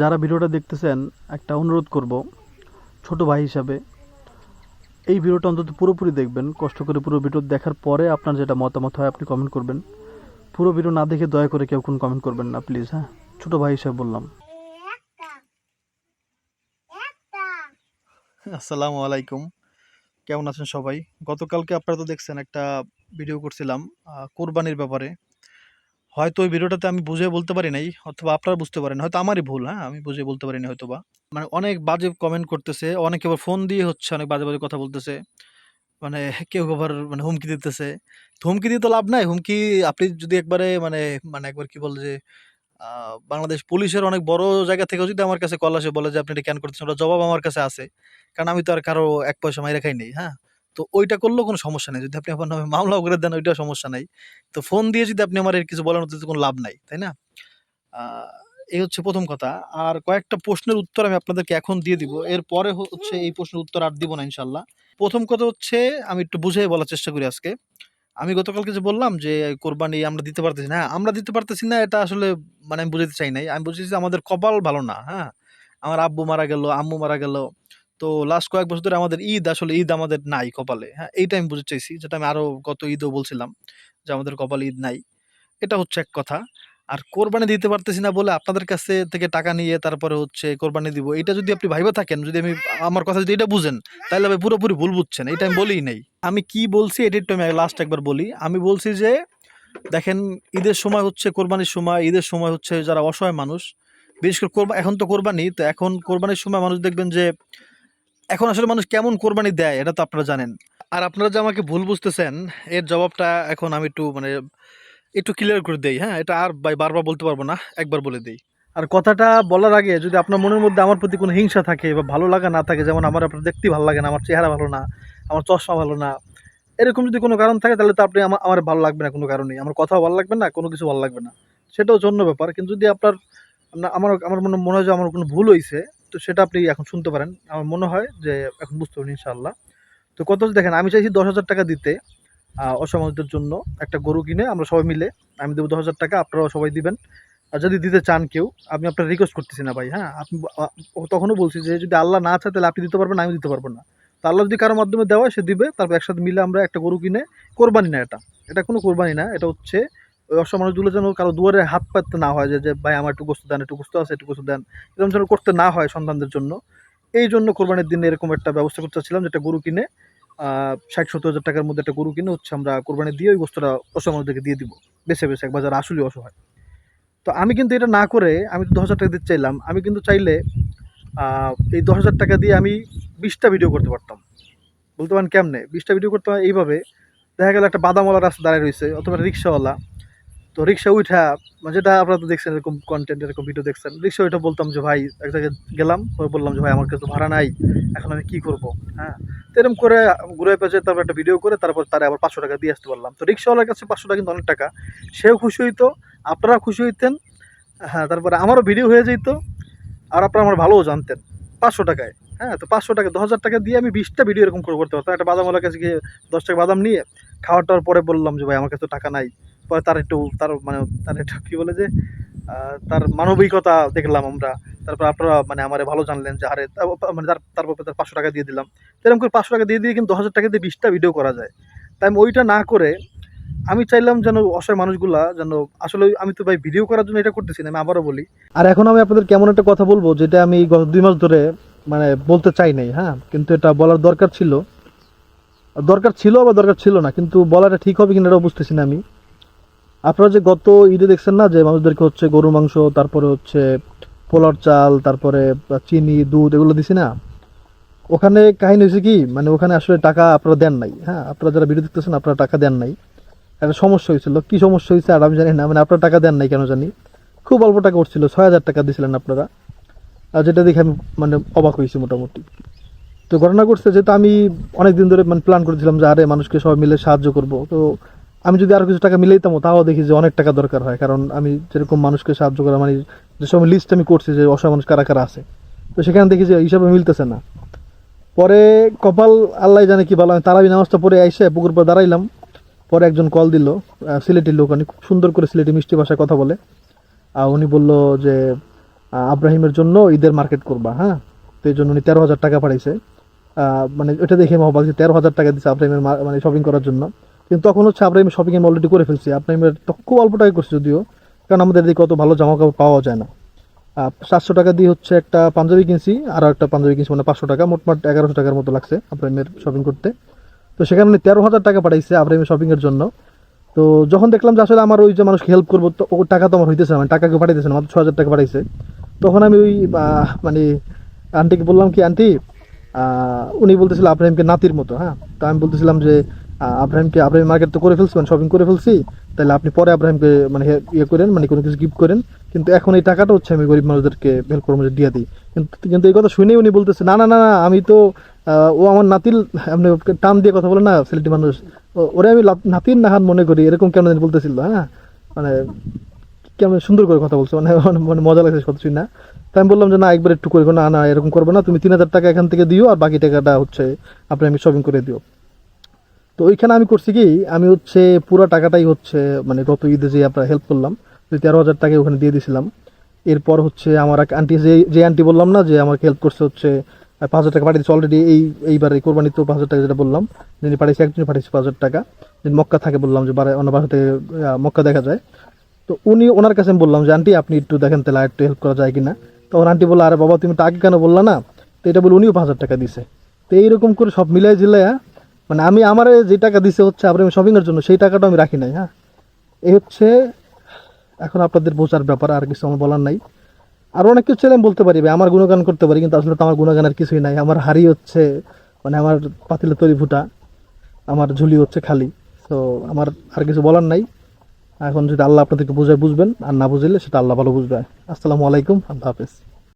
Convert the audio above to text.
যারা ভিডিওটা দেখতেছেন, একটা অনুরোধ করব, ছোট ভাই হিসাবে। এই ভিডিওটা অন্তত পুরোপুরি দেখবেন, কষ্ট করে পুরো ভিডিও দেখার পরে আপনার যেটা মতামত হয় আপনি কমেন্ট করবেন। পুরো ভিডিও না দেখে দয়া করে কেউ কোন কমেন্ট করবেন না প্লিজ হ্যাঁ? ছোট ভাই হিসাবে বললাম। আসসালামু আলাইকুম। কেমন আছেন সবাই? গতকালকে আপনারা তো দেখছেন, একটা ভিডিও করছিলাম কোরবানির ব্যাপারে। হয়তো ওই ভিডিওটাতে আমি বুঝে বলতে পারি নাই, অথবা আপনারা বুঝতে পারেন, হয়তো আমারই ভুল হ্যাঁ? আমি বুঝে বলতে পারিনি হয়তো বা মানে অনেক বাজে কমেন্ট করতেছে, অনেকে আবার ফোন দিয়ে হচ্ছে অনেক বাজে বাজে কথা বলতেছে মানে কেউ আবার মানে হুমকি দিতেছে। হুমকি দিয়ে তো লাভ নাই, হুমকি আপনি যদি একবারে মানে মানে একবার কি বলে যে বাংলাদেশ পুলিশের অনেক বড় জায়গা থেকে যদি আমার কাছে কল আসে, বলে যে আপনি এটা কেন করতেছেন ওটা জবাব আমার কাছে আছে। কারণ আমি তো আর কারও এক পয়সা মাইরে খাই নেই হ্যাঁ? তো ওইটা করলেও কোনো সমস্যা নেই। যদি আপনি আমার নামে মামলাও করে দেন ওইটাও সমস্যা নাই। তো ফোন দিয়ে যদি আপনি আমার এর কিছু বলার মতো কোনো লাভ নাই তাই না? এই হচ্ছে প্রথম কথা। আর কয়েকটা প্রশ্নের উত্তর আমি আপনাদেরকে এখন দিয়ে দিব। এরপরে হচ্ছে এই প্রশ্নের উত্তর আর দিব না ইনশাল্লাহ প্রথম কথা হচ্ছে আমি একটু বুঝে বলার চেষ্টা করি আজকে। আমি গতকালকে যে বললাম যে কোরবানি আমরা দিতে পারতেছি না হ্যাঁ, আমরা দিতে পারতেছি না এটা আসলে মানে আমি বুঝাতে চাই নাই। আমি বুঝেছি আমাদের কপাল ভালো না হ্যাঁ। আমার আব্বু মারা গেল আম্মু মারা গেল তো লাস্ট কয়েক বছর ধরে আমাদের ঈদ, আসলে ঈদ আমাদের নাই কপালে হ্যাঁ? এইটা আমি বুঝতে চাইছি, যেটা আমি আরও গত ঈদও বলছিলাম যে আমাদের কপালে ঈদ নাই। এটা হচ্ছে এক কথা। আর কোরবানি দিতে পারতেছি না বলে আপনাদের কাছে থেকে টাকা নিয়ে তারপরে হচ্ছে কোরবানি দিব, এটা যদি আপনি ভাইবা থাকেন, যদি আমি আমার কথা যদি এটা বুঝেন, তাহলে আমি পুরোপুরি ভুল বুঝছেন, এটা আমি বলিই নাই। আমি কি বলছি এটা একটু আমি লাস্ট একবার বলি। আমি বলছি যে, দেখেন, ঈদের সময় হচ্ছে কোরবানির সময়, ঈদের সময় হচ্ছে যারা অসহায় মানুষ, বিশেষ করে এখন তো কোরবানি, তো এখন কোরবানির সময় মানুষ দেখবেন যে এখন আসলে মানুষ কেমন কোরবানি দেয়, এটা তো আপনারা জানেন। আর আপনারা যে আমাকে ভুল বুঝতেছেন, এর জবাবটা এখন আমি একটু মানে একটু ক্লিয়ার করে দেই হ্যাঁ? এটা আর বারবার বলতে পারব না, একবার বলে দেই। আর কথাটা বলার আগে যদি আপনার মনের মধ্যে আমার প্রতি কোনো হিংসা থাকে বা ভালো লাগা না থাকে, যেমন আমার আপনার দেখতে ভালো লাগে না, আমার চেহারা ভালো না, আমার চশমা ভালো না, এরকম যদি কোনো কারণ থাকে, তাহলে তো আপনি আমার আমার ভালো লাগবে না কোনো কারণেই। আমার কথাও ভালো লাগবে না, কোনো কিছু ভালো লাগবে না। সেটাও জন্য ব্যাপার। কিন্তু যদি আপনার আমার আমার মনে মনে হয় যে আমার কোনো ভুল হয়েছে তো সেটা আপনি এখন শুনতে পারেন। আমার মনে হয় যে এখন বুঝতে পারেন ইনশাল্লাহ তো কত দেখেন, আমি চাইছি দশ হাজার টাকা দিতে অসমাজদের জন্য একটা গরু কিনে আমরা সবাই মিলে, আমি দেবো দশ হাজার টাকা, আপনারাও সবাই দিবেন। আর যদি দিতে চান কেউ, আমি আপনার রিকোয়েস্ট করতেছি না ভাই হ্যাঁ? আপনি তখনও বলছি যে যদি আল্লাহ না চায় তাহলে আপনি দিতে পারবেন আমি দিতে পারব না। তো আল্লাহ যদি কারোর মাধ্যমে দেওয়া সে দিবে, তারপর একসাথে মিলে আমরা একটা গরু কিনে, কোরবানি না এটা। এটা কোনো কোরবানি না, এটা হচ্ছে ওই অসমানুষগুলো যেন কারও দুয়ারে হাত পাততে না হয় যে ভাই, আমার একটু গোস্ত দেন, একটু গোস্ত আছে, একটু গোস্ত দেন। এরকম যেন করতে না হয় সন্তানদের জন্য। এই জন্য কোরবানির দিনে এরকম একটা ব্যবস্থা করতে চাচ্ছিলাম, যেটা গরু কিনে ষাট, সত্তর হাজার টাকার মধ্যে একটা গরু কিনে হচ্ছে আমরা কোরবানি দিয়ে ওই গোস্তটা অসমানুষদেরকে দিয়ে দিব। বেছে বেছে একবার যারা আসলে অসহায়। তো আমি কিন্তু এটা না করে আমি দশ হাজার টাকা দিতে চাইলাম। আমি কিন্তু চাইলে এই দশ হাজার টাকা দিয়ে আমি বিশটা ভিডিও করতে পারতাম। বলতে পারেন কেমনে? বিশটা ভিডিও করতে হয় এইভাবে। দেখা গেল একটা বাদামওয়ালা রাস্তা দাঁড়িয়ে রয়েছে, অথবা রিক্সাওয়ালা। তো রিক্সা উঠা মানে যেটা আপনারা তো দেখছেন, এরকম কন্টেন্ট এরকম ভিডিও দেখছেন, রিক্সা উঠে বলতাম যে, ভাই, এক জায়গায় গেলাম, পরে বললাম যে, ভাই, আমার কাছে ভাড়া নাই, এখন আমি কী করব? হ্যাঁ তো এরকম করে ঘুরে পেঁচে তারপর একটা ভিডিও করে, তারপর তারা আবার পাঁচশো টাকা দিয়ে আসতে পারলাম। তো রিক্সাওয়ালার কাছে পাঁচশো টাকা কিন্তু অনেক টাকা। সেও খুশি হইতো আপনারা খুশি হইতেন হ্যাঁ তারপরে আমারও ভিডিও হয়ে যেত, আর আপনারা আমার ভালোও জানতেন, পাঁচশো টাকায় হ্যাঁ তো পাঁচশো টাকা, দশ হাজার টাকা দিয়ে আমি বিশটা ভিডিও এরকম করে করতে পারতাম। একটা বাদামওয়ালার কাছে গিয়ে দশ টাকা বাদাম নিয়ে, খাওয়ার টাওয়ার পরে বললাম যে, ভাই, আমার কাছে টাকা নাই। পরে তার একটু, তার মানে তার একটু কী বলে যে তার মানবিকতা দেখলাম আমরা। তারপর আপনারা মানে আমারে ভালো জানলেন যে তা- মানে তার তারপর তার পাঁচশো টাকা দিয়ে দিলাম। তো এরকম করে পাঁচশো টাকা দিয়ে দিয়ে কিন্তু দশ হাজার টাকা দিয়ে বিশটা ভিডিও করা যায়। তাই আমি ওইটা না করে আমি চাইলাম যেন অসহায় মানুষগুলা যেন, আসলে আমি তো ভাই ভিডিও করার জন্য এটা করতেছি না, আমি আবারও বলি। আর এখন আমি আপনাদের কেমন একটা কথা বলব, যেটা আমি গত দুই মাস ধরে মানে বলতে চাই নাই হ্যাঁ? কিন্তু এটা বলার দরকার ছিল। দরকার ছিল আবার দরকার ছিল না, কিন্তু বলাটা ঠিক হবে কিনা এটাও বুঝতেছি না আমি। আপনারা যে গত ঈদে দেখছেন না যে মানুষদেরকে হচ্ছে গরুর মাংস, তারপরে হচ্ছে পোলার চাল, তারপরে চিনি, দুধ এগুলো দিছি না? ওখানে কাহিনী হয়েছে কি মানে ওখানে আসলে টাকা আপনারা দেন নাই। হ্যাঁ আপনারা যারা ভিডিও দেখতেছেন, আপনারা টাকা দেন নাই। একটা সমস্যা হয়েছিল কি সমস্যা হয়েছে আর আমি জানি না মানে আপনারা টাকা দেন নাই কেন জানি? খুব অল্প টাকা উঠছিল, ছয় হাজার টাকা দিয়েছিলেন আপনারা। আর যেটা দেখে আমি মানে অবাক হয়েছি মোটামুটি। তো ঘটনা করছে যেহেতু আমি অনেক দিন ধরে মানে প্ল্যান করেছিলাম যে আরে মানুষকে সবাই মিলে সাহায্য করব। তো আমি যদি আরও কিছু টাকা মিলাইতাম তাও দেখি যে অনেক টাকা দরকার হয়। কারণ আমি যেরকম মানুষকে সাহায্য করা মানে যে সময় লিস্ট আমি করছি যে অসহায় মানুষ কারা কারা আছে, তো সেখানে দেখি যে হিসাবে মিলতেছে না। পরে কপাল আল্লাহ জানে কি ভালো, আমি তারাবি নামাজটা পরে আইসে পুকুর পর দাঁড়াইলাম। পরে একজন কল দিল সিলেটির লোক খুব সুন্দর করে সিলেটি মিষ্টি ভাষায় কথা বলে। আর উনি বলল যে আব্রাহিমের জন্য ঈদের মার্কেট করবা হ্যাঁ? তো এই জন্য উনি তেরো হাজার টাকা পাঠাইছে। মানে ওটা দেখে অবাক যে তেরো হাজার টাকা দিচ্ছে আব্রাহিমের মানে শপিং করার জন্য। কিন্তু তখন হচ্ছে আব্রাহিম শপিং আমি অলরেডি করে ফেলছি। আব্রাহিমের তো খুব অল্প টাকা করছে যদিও, কারণ আমাদের এদিকে অত ভালো জামা কাপড় পাওয়া যায় না। সাতশো টাকা দিয়ে হচ্ছে একটা পাঞ্জাবি কিনছি আরও একটা পাঞ্জাবি কিনছি মানে পাঁচশো টাকা, মোটমাট এগারোশো টাকার মতো লাগছে আব্রাহিমের শপিং করতে। তো সেখানে তেরো হাজার টাকা পাঠাইছে আব্রাহিমের শপিং এর জন্য। তো যখন দেখলাম যে আসলে আমার ওই যে মানুষকে হেল্প করব, তো ও টাকা তো আমার হইতেছে না মানে টাকাকে পাঠাইতেছে না, মাত্র ছ হাজার টাকা পাঠাইছে। তখন আমি ওই মানে আন্টিকে বললাম কি, আন্টি উনি বলতেছিল আব্রাহিমকে নাতির মতো হ্যাঁ? তো আমি বলতেছিলাম যে আব্রাহিমকে আব্রাহিম মার্কেট তো করে ফেলছি মানে শপিং করে ফেলছি। তাহলে আপনি পরে আব্রাহিমকে মানে ইয়ে করেন মানে কোনো কিছু গিফট করেন। কিন্তু এখন এই টাকাটা হচ্ছে আমি গরিব মানুষদেরকে হেল্প করব দিয়ে দিই। কিন্তু কিন্তু এই কথা শুনেই উনি বলতেছে, না না না না, আমি তো ও আমার নাতিল আপনি টান দিয়ে কথা বলে না ছেলেটি মানুষ। ওরে আমি নাতির নাহান মনে করি, এরকম কেন বলতেছিল হ্যাঁ? মানে কেমন সুন্দর করে কথা বলছো মানে মানে মজা লাগছে শুনে না। তাই আমি বললাম যে, না, একবার একটু করব না না, এরকম করবে না, তুমি তিন হাজার টাকা এখান থেকে দিও, আর বাকি টাকাটা হচ্ছে আপনি আমি শপিং করে দিও। তো ওইখানে আমি করছি কি, আমি হচ্ছে পুরো টাকাটাই হচ্ছে মানে গত ঈদে যে আপনার হেল্প করলাম ওই তেরো হাজার টাকা ওখানে দিয়ে দিয়েছিলাম এরপর হচ্ছে আমার এক আন্টি যে যে আন্টি বললাম না, যে আমাকে হেল্প করছে হচ্ছে পাঁচ হাজার টাকা পাঠিয়েছে অলরেডি এই, এইবার এই কোরবানি পাঁচ হাজার টাকা যেটা বললাম, যিনি পাঠিয়েছে, একজনই পাঠিয়েছে পাঁচ হাজার টাকা। যিনি মক্কা থাকে বললাম যে, বারে অন্য বাসা থেকে মক্কা দেখা যায়। তো উনি, ওনার কাছে আমি বললাম যে আন্টি আপনি একটু দেখেন তাহলে একটু হেল্প করা যায় কিনা? তখন আন্টি বলল, আরে বাবা, তুমি আগে কেন বললা না? তো এটা বলে উনিও পাঁচ হাজার টাকা দিছে। তো এইরকম করে সব মিলাই জিলাই মানে আমি আমার যে টাকা দিছে হচ্ছে আপনি শপিং এর জন্য, সেই টাকাটা আমি রাখি নাই হ্যাঁ? এই হচ্ছে এখন আপনাদের বোঝার ব্যাপার, আর কিছু আমার বলার নাই। আর অনেক কিছু ছেলে বলতে পারি আমার গুণগান করতে পারি, কিন্তু আসলে তো আমার গুণগানের কিছুই নাই। আমার হাড়ি হচ্ছে মানে আমার পাতিলে তৈরি ফুটা আমার ঝুলি হচ্ছে খালি। তো আমার আর কিছু বলার নাই। এখন যদি আল্লাহ আপনাদেরকে বুঝায় বুঝবেন, আর না বুঝলে সেটা আল্লাহ ভালো বুঝবে। আসসালামু আলাইকুম, আল্লাহ হাফেজ।